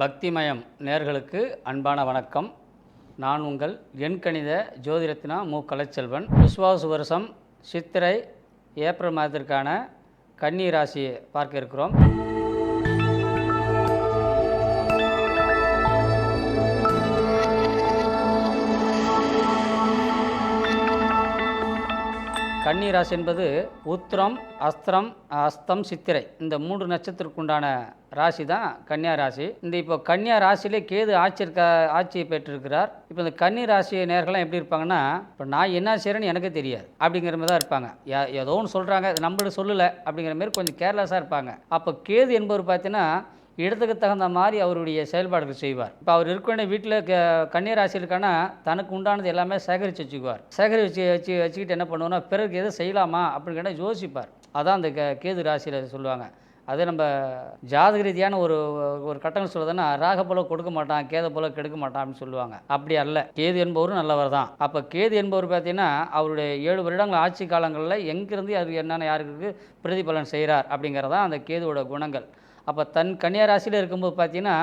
பக்திமயம் நேர்களுக்கு அன்பான வணக்கம். நான் உங்கள் எண்கணித ஜோதிரத்னா மு. கலைச்செல்வன். விஸ்வாசு வருஷம் சித்திரை ஏப்ரல் மாதத்திற்கான கன்னி ராசியை பார்க்க இருக்கிறோம். கன்னி ராசி என்பது உத்திரம் அஸ்திரம் அஸ்தம் சித்திரை. இந்த மூன்று நட்சத்திரத்துக்குண்டான ராசி தான் கன்னியா ராசி. இந்த இப்போ கன்னியா ராசியிலே கேது ஆட்சி இருக்க ஆட்சியை பெற்றிருக்கிறார். இப்போ இந்த கன்னி ராசி நேர்கள்லாம் எப்படி இருப்பாங்கன்னா இப்போ நான் என்ன செய்கிறேன்னு எனக்கு தெரியாது. அப்படிங்கிற மாதிரி தான் இருப்பாங்க. ஏதோ ஒன்று சொல்கிறாங்க நம்மளுக்கு சொல்லலை அப்படிங்கிற மாதிரி கொஞ்சம் கேர்லெஸ்ஸாக இருப்பாங்க. அப்போ கேது என்பவர் பார்த்தீங்கன்னா இடத்துக்கு தகுந்த மாதிரி அவருடைய செயல்பாடுகள் செய்வார். இப்போ அவர் இருக்க வேண்டிய வீட்டில் க கன்னியராசி தனக்கு உண்டானது எல்லாமே சேகரித்து வச்சுக்குவார். சேகரித்து வச்சு வச்சு வச்சுக்கிட்டு என்ன பண்ணுவோம்னா பிறகு எதை செய்யலாமா அப்படின்னு கேட்டால் யோசிப்பார். அதான் அந்த க கேது ராசியில் சொல்லுவாங்க. அது நம்ம ஜாதக ரீதியான ஒரு ஒரு கட்டணம் சொல்லுதுன்னா ராக போல கொடுக்க மாட்டான் கேத போல கெடுக்க மாட்டான் அப்படின்னு சொல்லுவாங்க. அப்படி அல்ல. கேது என்பவரும் நல்லவர் தான். அப்போ கேது என்பவர் பார்த்தீங்கன்னா அவருடைய ஏழு வருடங்கள் ஆட்சி காலங்களில் எங்கிருந்து அது என்னென்ன யாருக்கு பிரதிபலன் செய்கிறார் அப்படிங்கிறதான் அந்த கேதுவோட குணங்கள். அப்போ தன் கன்னியா ராசியில் இருக்கும்போது பார்த்தீங்கன்னா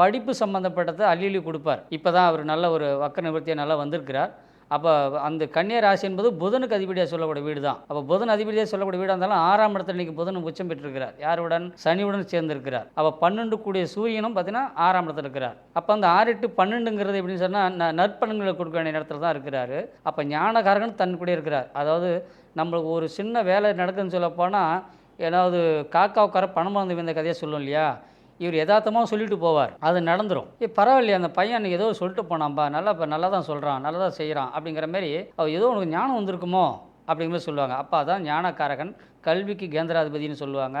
படிப்பு சம்மந்தப்பட்டதை அள்ளி அள்ளி கொடுப்பார். இப்போ தான் அவர் நல்ல ஒரு வக்க நிவர்த்தியாக நல்லா வந்திருக்கிறார். அப்போ அந்த கன்னியா ராசி என்பது புதனுக்கு அதிபதியாக சொல்லக்கூடிய வீடு தான் அப்போ புதன் அதிபதியாக சொல்லக்கூடிய வீடாக இருந்தாலும் ஆறாம் இடத்துல இன்னைக்கு புதன் உச்சம் பெற்றிருக்கிறார். யாருடன்? சனியுடன் சேர்ந்திருக்கிறார். அப்போ பன்னெண்டு கூடிய சூரியனும் பார்த்தீங்கன்னா ஆறாம் இடத்துல இருக்கிறார். அப்போ அந்த ஆறு எட்டு பன்னெண்டுங்கிறது எப்படின்னு சொன்னால் ந நற்பலன்களை கொடுக்க வேண்டிய இடத்துல தான் இருக்கிறாரு. அப்போ ஞானகாரகன் தன் கூட இருக்கிறார். அதாவது நம்மளுக்கு ஒரு சின்ன வேலை நடக்குதுன்னு சொல்ல போனால் ஏதாவது காக்கா உட்கார பணம் வந்து இந்த கதையை சொல்லும் இல்லையா? இவர் யதார்த்தமாக சொல்லிட்டு போவார். அது நடந்துடும் ஏ பரவாயில்லையே அந்த பையன் ஏதோ சொல்லிட்டு போனான்பா. நல்லா இப்போ நல்லா தான் சொல்கிறான் நல்லா தான் செய்கிறான் அப்படிங்கிற மாதிரி அவர் ஏதோ உனக்கு ஞானம் வந்திருக்குமோ அப்படிங்கிற மாதிரி சொல்லுவாங்க. அப்பா தான் ஞானக்காரகன் கல்விக்கு கேந்திராதிபதினு சொல்லுவாங்க.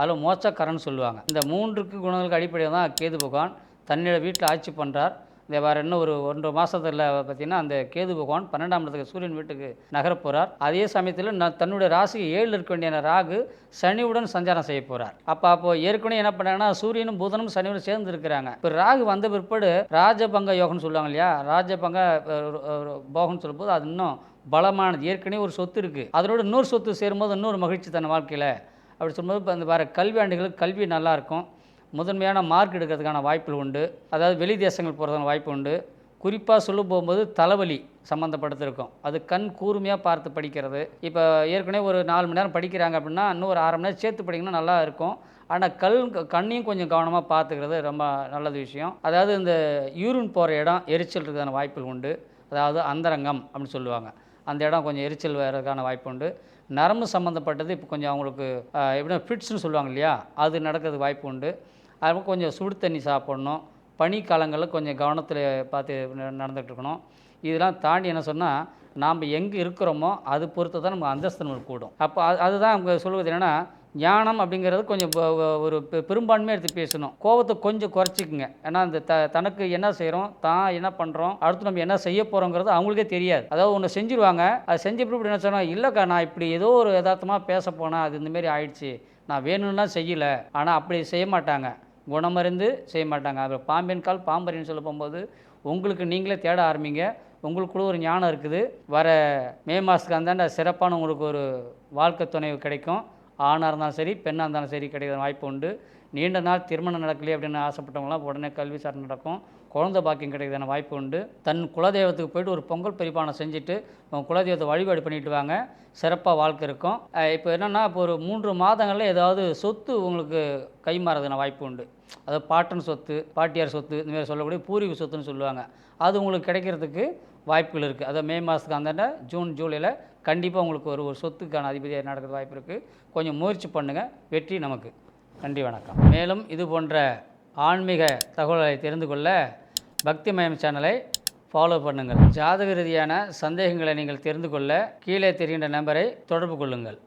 அதில் மோச்சக்காரன் சொல்லுவாங்க. இந்த மூன்றுக்கு குணங்களுக்கு அடிப்படையில் தான் கேது பகவான் தன்னோட வீட்டில் ஆட்சி பண்ணுறார் இந்த வேறு இன்னும் ஒரு ஒன்று மாதத்தில் பார்த்தீங்கன்னா அந்த கேது பகவான் பன்னெண்டாம் இடத்துக்கு சூரியன் வீட்டுக்கு நகரப்போகிறார் அதே சமயத்தில் நான் தன்னுடைய ராசிக்கு ஏழில் இருக்க வேண்டிய ராகு சனியுடன் சஞ்சாரம் செய்ய போகிறார் அப்போ அப்போ ஏற்கனவே என்ன பண்ணாங்கன்னா சூரியனும் புதனும் சனியுடன் சேர்ந்து இருக்கிறாங்க. இப்போ ராகு வந்த பிற்பாடு ராஜபங்க யோகம்னு சொல்லுவாங்க இல்லையா? ராஜபங்க போகம்னு சொல்லும்போது அது இன்னும் பலமானது. ஏற்கனவே ஒரு சொத்து இருக்குது அதனோட இன்னொரு சொத்து சேரும்போது இன்னொரு மகிழ்ச்சி தன் வாழ்க்கையில். அப்படி சொல்லும்போது இப்போ அந்த வர கல்வி ஆண்டுகளுக்கு கல்வி நல்லாயிருக்கும் முதன்மையான மார்க் எடுக்கிறதுக்கான வாய்ப்புகள் உண்டு. அதாவது வெளி தேசங்கள் போகிறதுக்கான வாய்ப்பு உண்டு. குறிப்பாக சொல்ல போகும்போது தலைவலி சம்மந்தப்படுத்திருக்கும் அது கண் கூர்மையாக பார்த்து படிக்கிறது. இப்போ ஏற்கனவே ஒரு நாலு மணி நேரம் படிக்கிறாங்க அப்படின்னா இன்னும் ஒரு அரை மணி நேரம் சேர்த்து படிக்கணும் நல்லா இருக்கும். ஆனால் கல் கண்ணையும் கொஞ்சம் கவனமாக பார்த்துக்கிறது ரொம்ப நல்லது விஷயம். அதாவது இந்த யூரின் போகிற இடம் எரிச்சல் இருக்கிறதான வாய்ப்புகள் உண்டு. அதாவது அந்தரங்கம் அப்படின்னு சொல்லுவாங்க. அந்த இடம் கொஞ்சம் எரிச்சல் வர்றதுக்கான வாய்ப்பு உண்டு. நரம்பு சம்மந்தப்பட்டது இப்போ கொஞ்சம் அவங்களுக்கு எப்படின்னா ஃபிட்ஸ்னு சொல்லுவாங்க இல்லையா? அது நடக்கிறதுக்கு வாய்ப்பு உண்டு. அது கொஞ்சம் சுடு தண்ணி சாப்பிடணும். பனிக்காலங்களில் கொஞ்சம் கவனத்தில் பார்த்து ந- இருக்கணும் இதெல்லாம் தாண்டி என்ன சொன்னால் நாம் எங்கே இருக்கிறோமோ அது பொறுத்து தான் நமக்கு அந்தஸ்து கூடும். அப்போ அது அதுதான் அவங்க சொல்வது என்னென்னா ஞானம் அப்படிங்கிறது கொஞ்சம் ஒரு பெ- பெரும்பான்மையாக எடுத்து பேசணும். கோவத்தை கொஞ்சம் குறைச்சிக்குங்க. ஏன்னா அந்த த தனக்கு என்ன செய்கிறோம் தான் என்ன பண்ணுறோம் அடுத்து நம்ம என்ன செய்ய போகிறோங்கிறது அவங்களுக்கே தெரியாது. அதாவது ஒன்று செஞ்சுருவாங்க. அது செஞ்ச இப்படி என்ன சொன்னால் இல்லைக்கா நான் இப்படி ஏதோ ஒரு யதார்த்தமாக பேச போனேன் அது இந்தமாரி ஆயிடுச்சு. நான் வேணும்னா செய்யலை. ஆனால் அப்படி செய்ய மாட்டாங்க. குணமறிந்து செய்ய மாட்டாங்க. அப்புறம் பாம்பின் கால் பாம்பரின்னு சொல்ல போகும்போது உங்களுக்கு நீங்களே தேட ஆரம்பிங்க. உங்களுக்குள்ள ஒரு ஞானம் இருக்குது. வர மே மாதத்துக்கு அந்தாண்ட சிறப்பான உங்களுக்கு ஒரு வாழ்க்கை துணைவு கிடைக்கும். ஆணாக இருந்தாலும் சரி பெண்ணாக இருந்தாலும் சரி கிடைக்கிற வாய்ப்பு உண்டு. நீண்ட நாள் திருமணம் நடக்கலையே அப்படின்னு ஆசைப்பட்டவங்களாம் உடனே கல்வி சார் நடக்கும். குழந்தை பாக்கியம் கிடைக்கிறதான வாய்ப்பு உண்டு. தன் குலதெய்வத்துக்கு போயிட்டு ஒரு பொங்கல் பரிபானம் செஞ்சுட்டு உங்கள் குலதெய்வத்தை வழிபாடு பண்ணிட்டு வாங்க. சிறப்பாக வாழ்க்கை இருக்கும். இப்போ என்னென்னா இப்போ ஒரு மூன்று மாதங்களில் ஏதாவது சொத்து உங்களுக்கு கை மாறதுன வாய்ப்பு உண்டு. அதாவது பாட்டன் சொத்து பாட்டியார் சொத்து இந்த மாதிரி சொல்லக்கூடிய பூர்வீக சொத்துன்னு சொல்லுவாங்க. அது உங்களுக்கு கிடைக்கிறதுக்கு வாய்ப்புகள் இருக்குது அதாவது மே மாதத்துக்கு அந்த ஜூன் ஜூலையில் கண்டிப்பாக உங்களுக்கு ஒரு ஒரு சொத்துக்கான அதிபதியாக நடக்கிற வாய்ப்பு இருக்குது கொஞ்சம் முயற்சி பண்ணுங்கள் வெற்றி நமக்கு. நன்றி வணக்கம். மேலும் இது போன்ற ஆன்மீக தகவல்களை தெரிந்து கொள்ள பக்தி மயம் சேனலை ஃபாலோ பண்ணுங்கள். ஜாதக ரீதியான சந்தேகங்களை நீங்கள் தெரிந்து கொள்ள கீழே தெரிகின்ற நம்பரை தொடர்பு கொள்ளுங்கள்.